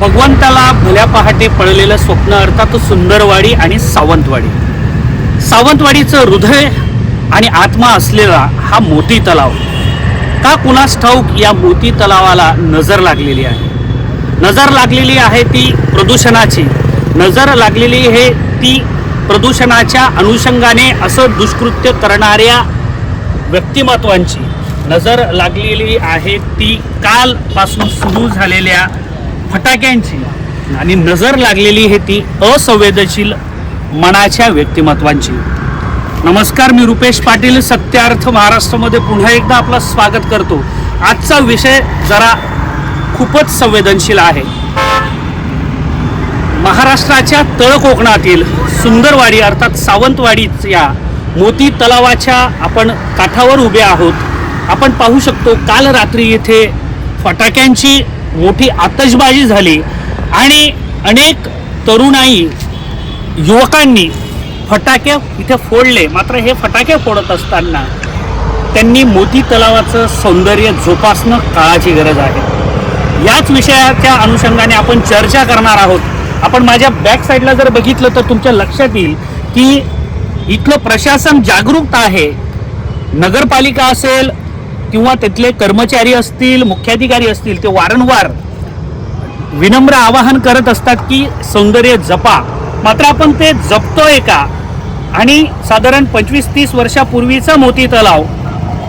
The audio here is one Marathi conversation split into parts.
भगवंताला भल्या पहाटे पळलेलं स्वप्न अर्थात सुंदरवाडी आणि सावंतवाडी. सावंतवाडीचं हृदय आणि आत्मा असलेला हा मोती तलाव. का कुणास ठाऊक या मोती तलावाला नजर लागलेली आहे? नजर लागलेली आहे ती प्रदूषणाची. नजर लागलेली हे ती प्रदूषणाच्या अनुषंगाने असं दुष्कृत्य करणाऱ्या व्यक्तिमत्वांची. नजर लागलेली आहे ती कालपासून सुरू झालेल्या फटाक्यांची. आणि नजर लागलेली हे ती असंवेदनशील मनाच्या व्यक्तिमत्वांची. नमस्कार मी रुपेश पाटील सत्यार्थ महाराष्ट्रामध्ये पुन्हा एकदा आपलं स्वागत करतो. आजचा विषय जरा खूपच संवेदनशील आहे. महाराष्ट्राच्या तळकोकणातील सुंदरवाडी अर्थात सावंतवाडीच्या मोती तलावाच्या आपण काठावर उभे आहोत. आपण पाहू शकतो काल रात्री येथे फटाक्यांची मोठी आतषबाजी झाली आणि अनेक तरुणाई युवकांनी फटाके इथे फोडले. मात्र हे फटाके फोडत असताना त्यांनी मोती तलावाचं सौंदर्य जोपासणं काळाची गरज आहे. याच विषयाच्या अनुषंगाने आपण चर्चा करणार आहोत. आपण माझ्या बॅक साईडला जर बघितलं तर तुमच्या लक्षात येईल की इथलं प्रशासन जागरूकता आहे. नगरपालिका असेल किंवा तिथले कर्मचारी असतील मुख्याधिकारी असतील ते वारंवार विनम्र आवाहन करत असतात की सौंदर्य जपा. मात्र आपण ते जपतोय का? आणि साधारण पंचवीस तीस वर्षापूर्वीचा मोती तलाव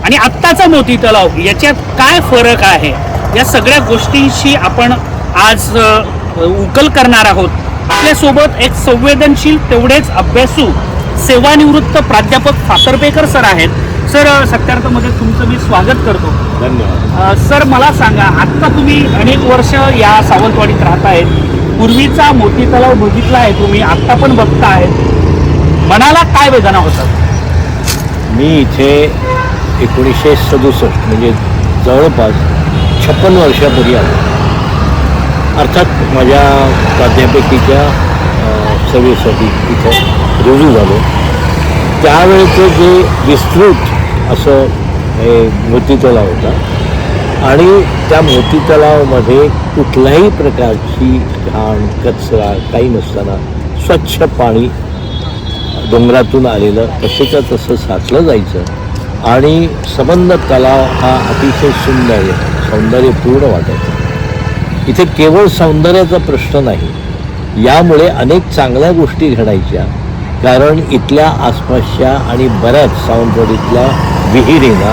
आणि आत्ताचा मोती तलाव याच्यात काय फरक आहे? या सगळ्या गोष्टींशी आपण आज उकल करणार आहोत. आपल्यासोबत एक संवेदनशील तेवढेच अभ्यासू सेवानिवृत्त प्राध्यापक फातर्पेकर सर आहेत. सर सत्यार्थमध्ये तुमचं मी स्वागत करतो. धन्यवाद. सर मला सांगा आत्ता तुम्ही अनेक वर्ष या सावंतवाडीत राहतायत पूर्वीचा मोती तलाव बघितला आहे तुम्ही आत्ता पण बघतायत मनाला काय वेदना होतात? मी इथे एकोणीसशे सदुसष्ट म्हणजे जवळपास छप्पन वर्षापूर्वी आलो. अर्थात माझ्या प्राध्यापकीच्या अ, सेवेसाठी इथं रुजू झालो. त्यावेळेचं जे विस्तृत असं हे मोती तलाव होता. आणि त्या मोती तलावामध्ये कुठल्याही प्रकारची घाण कचरा काही नसताना स्वच्छ पाणी डोंगरातून आलेलं तसेच्या तसं साचलं जायचं. आणि सबंध तलाव हा अतिशय सुंदर सौंदर्यपूर्ण वाटायचा. इथे केवळ सौंदर्याचा प्रश्न नाही यामुळे अनेक चांगल्या गोष्टी घडायच्या. कारण इथल्या आसपासच्या आणि बऱ्याच सावंतवाडीतल्या विहिरींना.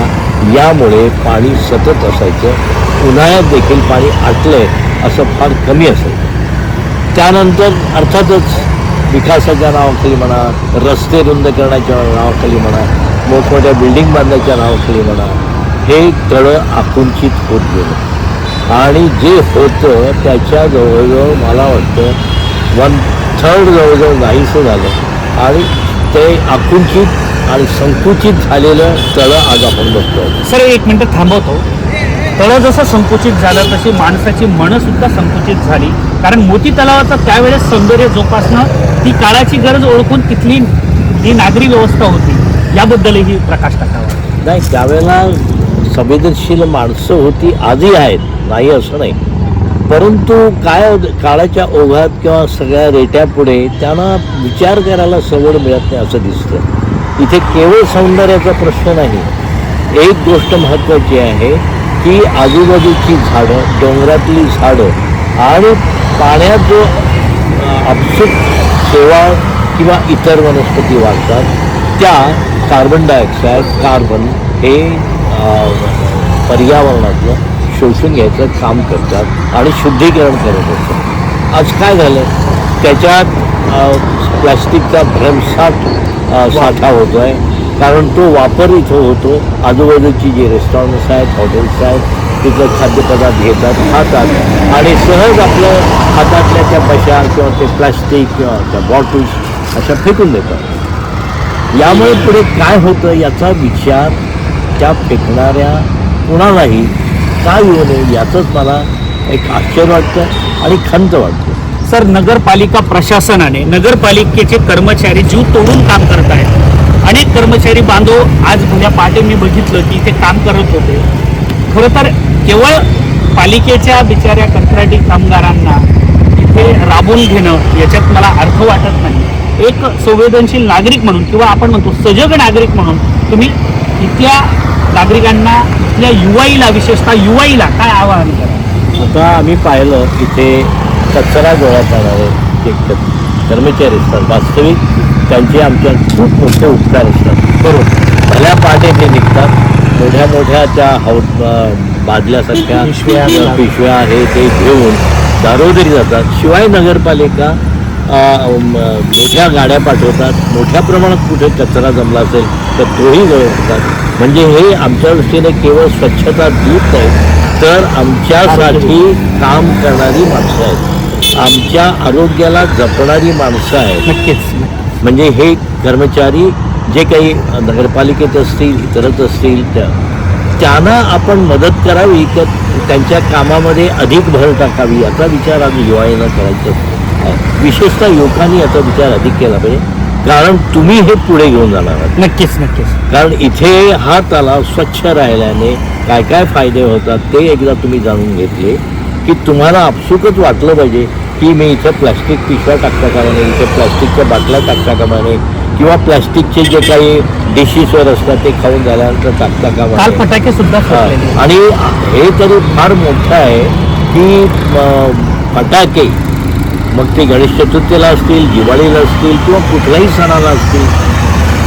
यामुळे पाणी सतत असायचं. उन्हाळ्यात देखील पाणी आटलंय असं फार कमी असायचं. त्यानंतर अर्थातच विकासाच्या नावाखाली म्हणा रस्ते रुंद करण्याच्या नावाखाली म्हणा मोठमोठ्या बिल्डिंग बांधण्याच्या नावाखाली म्हणा हे तळं आकुंचित होत गेलं. आणि जे होतं त्याच्या जवळजवळ मला वाटतं वन थर्ड जवळजवळ नाहीसं झालं. आणि ते आकुंचित आणि संकुचित झालेलं तळं आज आपण बघतोय. सर एक मिनिट थांबवतो. तळं जसं संकुचित झालं तशी माणसाची मनं सुद्धा संकुचित झाली. कारण मोती तलावाचं त्यावेळेस सौंदर्य जोपासणं ही काळाची गरज ओळखून तिथली जी नागरी व्यवस्था होती. याबद्दलही प्रकाश टाकावा. नाही त्यावेळेला संवेदनशील माणसं होती आजही आहेत. नाही असं नाही. परंतु काय काळाच्या ओघात किंवा सगळ्या रेट्यापुढे त्यांना विचार करायला सवड मिळत नाही असं दिसतं. इथे केवळ सौंदर्याचा प्रश्न नाही एक गोष्ट महत्त्वाची आहे की आजूबाजूची झाडं डोंगरातली झाडं आणि पाण्यात जो अपसुक शेवाळ किंवा इतर वनस्पती वाढतात त्या कार्बन डायऑक्साईड कार्बन हे पर्यावरणातलं शोषून घ्यायचं काम करतात आणि शुद्धीकरण करत असतात. आज काय झालं? त्याच्यात प्लॅस्टिकचा भरमसाठ साठा होतो आहे कारण तो वापर इथं होतो. आजूबाजूची जी रेस्टॉरंट्स आहेत हॉटेल्स आहेत तिथले खाद्यपदार्थ घेतात खातात. आणि सहज आपलं हातातल्या त्या पशा किंवा ते प्लास्टिक किंवा त्या बॉटल्स अशा फेकून देतात. यामुळे पुढे काय होतं याचा विचार त्या फेकणाऱ्या कुणालाही काय येऊ नये याचंच मला एक आश्चर्य वाटतं आणि खंत वाटतं. सर नगरपालिका प्रशासनाने नगरपालिकेचे कर्मचारी जीव तोडून काम करत आहेत. अनेक कर्मचारी बांधव आज उद्या पहाटे मी बघितलं की ते काम करत होते. खरं तर केवळ पालिकेच्या बिचाऱ्या कंत्राटी कामगारांना इथे राबून घेणं याच्यात मला अर्थ वाटत नाही. एक संवेदनशील नागरिक म्हणून किंवा आपण म्हणतो सजग नागरिक म्हणून तुम्ही इथल्या नागरिकांना इथल्या युवाईला विशेषतः युवाईला काय आवाहन करा? आता आम्ही पाहिलं इथे कचरा गोळा करणारे जे क- कर्मचारी असतात. वास्तविक त्यांचे आमच्या खूप मोठे उपकार असतात. बरोबर. भल्या पहाटे ते निघतात मोठ्या मोठ्या त्या हौ बादल्यासारख्या पिशव्या. हे ते घेऊन दारोदरी जातात. शिवाय नगरपालिका मोठ्या गाड्या पाठवतात. मोठ्या प्रमाणात कुठे कचरा जमला असेल तर तोही गळवतात म्हणजे हे आमच्या दृष्टीने केवळ स्वच्छता दूत नाही तर आमच्यासाठी काम करणारी माणसं आहेत. आमच्या आरोग्याला जपणारी माणसं आहेत. नक्कीच म्हणजे हे कर्मचारी जे काही नगरपालिकेत असतील इतरच असतील त्या त्यांना आपण मदत करावी तर त्यांच्या कामामध्ये अधिक भर टाकावी याचा विचार आज युवाईनं करायचा. विशेषतः युवकांनी याचा विचार अधिक केला पाहिजे. कारण तुम्ही हे पुढे घेऊन जाणार आहात. नक्कीच नक्कीच. कारण इथे हा तलाव स्वच्छ राहिल्याने काय काय फायदे होतात ते एकदा तुम्ही जाणून घेतले. की तुम्हाला आपसुकच वाटलं पाहिजे की मी इथं प्लॅस्टिक पिशव्या टाकता कामा नये इथे प्लॅस्टिकच्या बाटल्या टाकता कामा नये किंवा प्लॅस्टिकचे जे काही डिशेसवर असतात ते खाऊन झाल्यानंतर टाकता कामा काल नये फटाके सुद्धा हा. आणि हे तरी फार मोठं आहे की फटाके मग ते गणेश चतुर्थीला असतील दिवाळीला असतील किंवा कुठल्याही सणाला असतील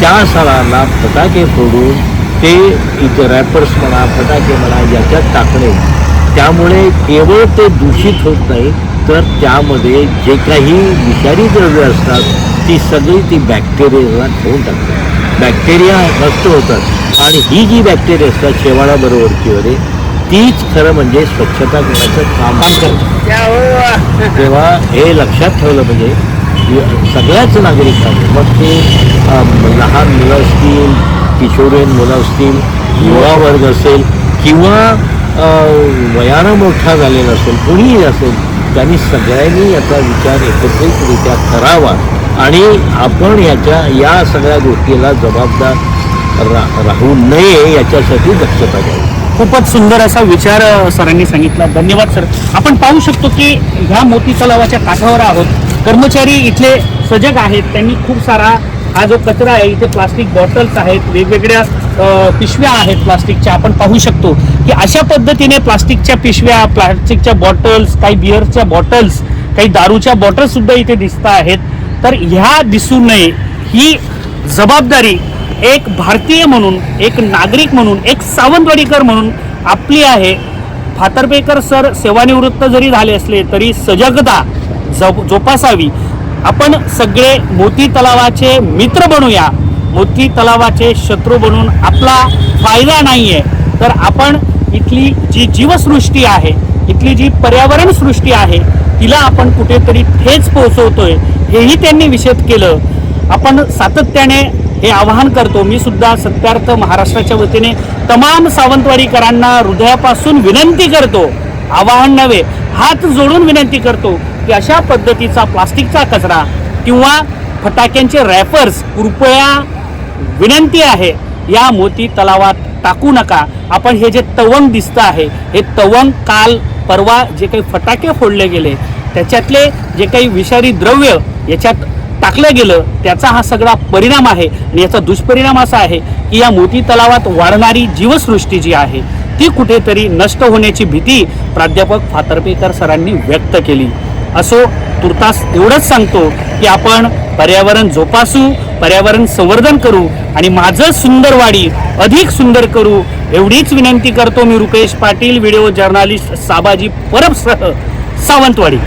त्या सणाला फटाके फोडून ते इथे रॅपर्स म्हणा फटाके म्हणा याच्यात टाकणे त्यामुळे केवळ ते दूषित होत नाही तर त्यामध्ये जे काही विषारी द्रव्य असतात ती सगळी ती बॅक्टेरियाला खाऊन टाकतात. बॅक्टेरिया नष्ट होतात. आणि ही जी बॅक्टेरिया असतात शेवाळाबरोबरची वगैरे तीच खरं म्हणजे स्वच्छता करण्याचं काम करतात. तेव्हा हे लक्षात ठेवलं म्हणजे सगळ्याच नागरिकांनी मग ते लहान मुलं असतील किशोरीन मुलं असतील युवा वर्ग असेल किंवा वयानं मोठा झालेला असेल कुणीही असेल त्यांनी सगळ्यांनी याचा विचार एकत्रितरित्या करावा. आणि आपण याच्या या सगळ्या गोष्टीला जबाबदार रा राहू नये याच्यासाठी दक्षता घ्यावी. खूपच सुंदर असा विचार सरांनी सांगितला. धन्यवाद सर. आपण पाहू शकतो की ह्या मोती तलावाच्या काठावर आहोत. कर्मचारी इथले सजग आहेत. त्यांनी खूप सारा हा जो कचरा आहे इथे प्लास्टिक बॉटल्स आहेत वेगवेगळ्या पिशव्या आहेत प्लास्टिकच्या. आपण पाहू शकतो की अशा पद्धतीने प्लास्टिकच्या पिशव्या प्लास्टिकच्या बॉटल्स काही बिअरच्या बॉटल्स काही दारूच्या बॉटल्स सुद्धा इथे दिसत आहेत. तर ह्या दिसू नये ही जबाबदारी एक भारतीय म्हणून एक नागरिक म्हणून एक सावंतवाडीकर म्हणून आपली आहे. फातर्पेकर सर सेवानिवृत्त जरी झाले असले तरी सजगता जप जोपासावी. आपण सगळे मोती तलावाचे मित्र बनूया. मोती तलावाचे शत्रू बनून आपला फायदा नाही आहे तर आपण इथली जी जीवसृष्टी आहे इथली जी पर्यावरण सृष्टी आहे तिला आपण कुठेतरी ठेच पोहोचवतोय हेही त्यांनी विषद केलं. आपण सातत्याने हे आवाहन करतो. मी सुद्धा सत्यार्थ महाराष्ट्राच्या वतीने तमाम सावंतवाडीकरांना हृदयापासून विनंती करतो. आवाहन नव्हे हात जोडून विनंती करतो. की अशा पद्धतीचा प्लास्टिकचा कचरा किंवा फटाक्यांचे रॅपर्स कृपया विनंती आहे या मोती तलावात टाकू नका. आपण हे जे तवंग दिसतं आहे हे तवंग काल परवा जे काही फटाके फोडले गेले त्याच्यातले जे काही विषारी द्रव्य याच्यात टाकलं गेलं त्याचा हा सगळा परिणाम आहे. आणि याचा दुष्परिणाम असा आहे की या मोती तलावात वाढणारी जीवसृष्टी जी आहे ती कुठेतरी नष्ट होण्याची भीती प्राध्यापक फातर्पेकर सरांनी व्यक्त केली. असो तुर्तास एवढंच सांगतो की आपण पर्यावरण जोपासू पर्यावरण संवर्धन करू आणि माझं सुंदरवाडी अधिक सुंदर करू एवढीच विनंती करतो मी रुपेश पाटील व्हिडिओ जर्नालिस्ट साबाजी परबसह सावंतवाडी.